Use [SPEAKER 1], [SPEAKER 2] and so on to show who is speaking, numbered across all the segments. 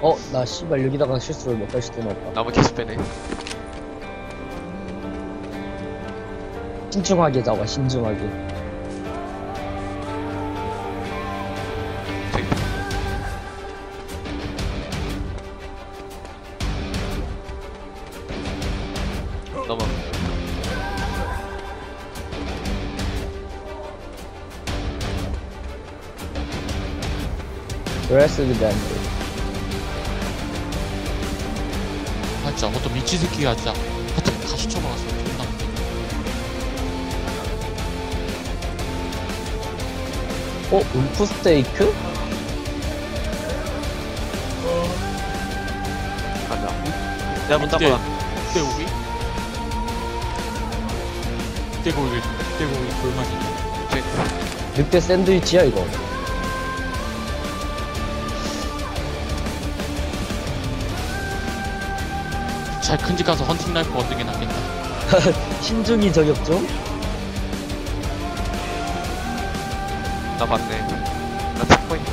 [SPEAKER 1] 어, 나 씨발 여기다가 실수를 못할 수도 없다.
[SPEAKER 2] 나무 계속 빼네.
[SPEAKER 1] 신중하게 잡아, 신중하게.
[SPEAKER 2] 넘어.
[SPEAKER 1] 그랬을 때안 돼.
[SPEAKER 3] 진짜 어떤 미친 새끼가 진짜 하여튼 다 시쳐먹었어 존나
[SPEAKER 1] 어, 울프 스테이크?
[SPEAKER 2] 가자. 내가 문 닫고
[SPEAKER 3] 네.
[SPEAKER 2] 나.
[SPEAKER 3] 떼고기? 떼고기 떼고기 골만이
[SPEAKER 1] 늑대 샌드위치야, 이거.
[SPEAKER 3] 잘 큰 집 가서 헌팅 라이프 얻는 게 낫겠다
[SPEAKER 1] 신중히 저격 좀?
[SPEAKER 2] 나 맞네. 나 찾고 있네.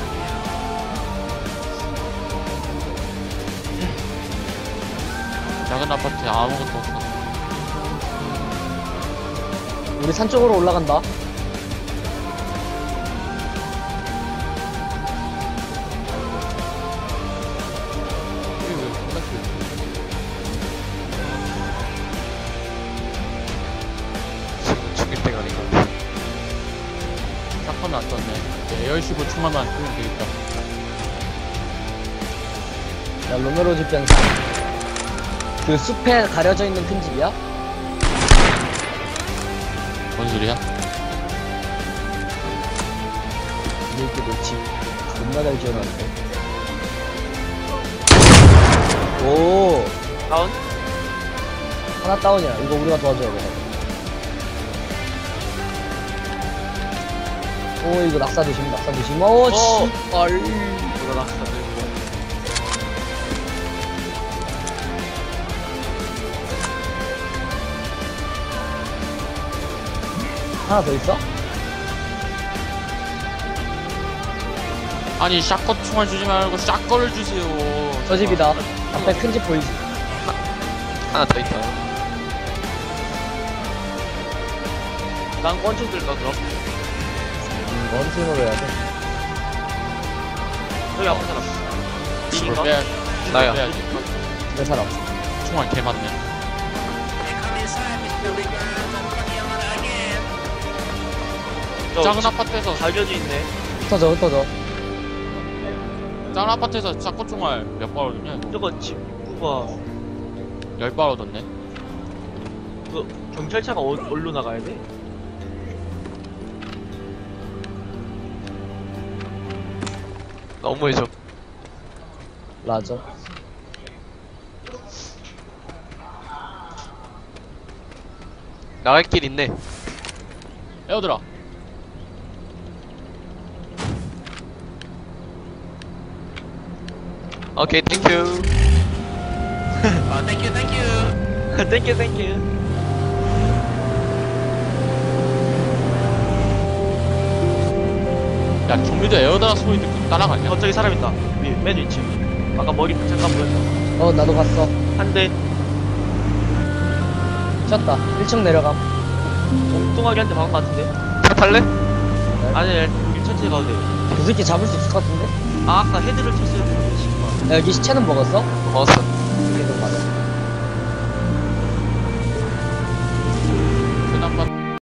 [SPEAKER 3] 작은 아파트에 아무것도 없어
[SPEAKER 1] 우리 산 쪽으로 올라간다.
[SPEAKER 3] 사건은 안 떴네 네, 에어쉽을 총알만 끄면 되겠다
[SPEAKER 1] 야, 로메로 집 변상. 그 숲에 가려져 있는 큰 집이야?
[SPEAKER 3] 뭔 소리야?
[SPEAKER 1] 이렇게 놓지. 존나 잘 지어놨네. 오,
[SPEAKER 2] 다운?
[SPEAKER 1] 하나 다운이야. 이거 우리가 도와줘야 돼. 오, 이거 낙사 조심, 낙사 조심. 오, 씨발.
[SPEAKER 2] 누가 낙하들.
[SPEAKER 1] 하나 더 있어?
[SPEAKER 3] 아니 샷건 총알 주지 말고 샷건을 주세요
[SPEAKER 1] 저 집이다. 앞에 큰 집 보이지?
[SPEAKER 2] 하나 더 있다. 난 권총 들까 그럼?
[SPEAKER 1] 음, 원팀으로 해야 돼.
[SPEAKER 2] 여기 아픈 사람. 이긴가?
[SPEAKER 3] 빼야
[SPEAKER 2] 나야.
[SPEAKER 1] 내 사람.
[SPEAKER 3] 총알 개 많네
[SPEAKER 2] 저
[SPEAKER 3] 작은 아파트에서
[SPEAKER 2] 갈겨져 있네.
[SPEAKER 1] 흩어져, 흩어져.
[SPEAKER 3] 작은 아파트에서 샷건 총알 몇발 얻었냐 이거
[SPEAKER 2] 저거 집 누가
[SPEAKER 3] 열발 얻었네
[SPEAKER 2] 그 경찰차가 어, 어디로 나가야 돼? 너무해져.
[SPEAKER 1] 라저.
[SPEAKER 2] 나갈 길 있네.
[SPEAKER 3] 에어드라
[SPEAKER 2] 오케이, 땡큐. 아, 땡큐, 땡큐. 땡큐, 땡큐.
[SPEAKER 3] 야 좀비도 에어드라 소리 듣고 따라가냐
[SPEAKER 2] 어, 저기 사람 있다. 위, 맨 위치. 아까 머리 잠깐 보였다.
[SPEAKER 1] 어, 나도 봤어.
[SPEAKER 2] 한 대,
[SPEAKER 1] 쳤다. 1층 내려감.
[SPEAKER 2] 엉뚱하게 한 대 박은 것 같은데. 차 탈래? 아니, 우리 천천히 가도 돼.
[SPEAKER 1] 이 새끼 잡을 수 있을 것 같은데?
[SPEAKER 2] 아, 아까 헤드를 쳤어야 되는데, 씨발.
[SPEAKER 1] 야, 여기 시체는 먹었어?
[SPEAKER 2] 먹었어.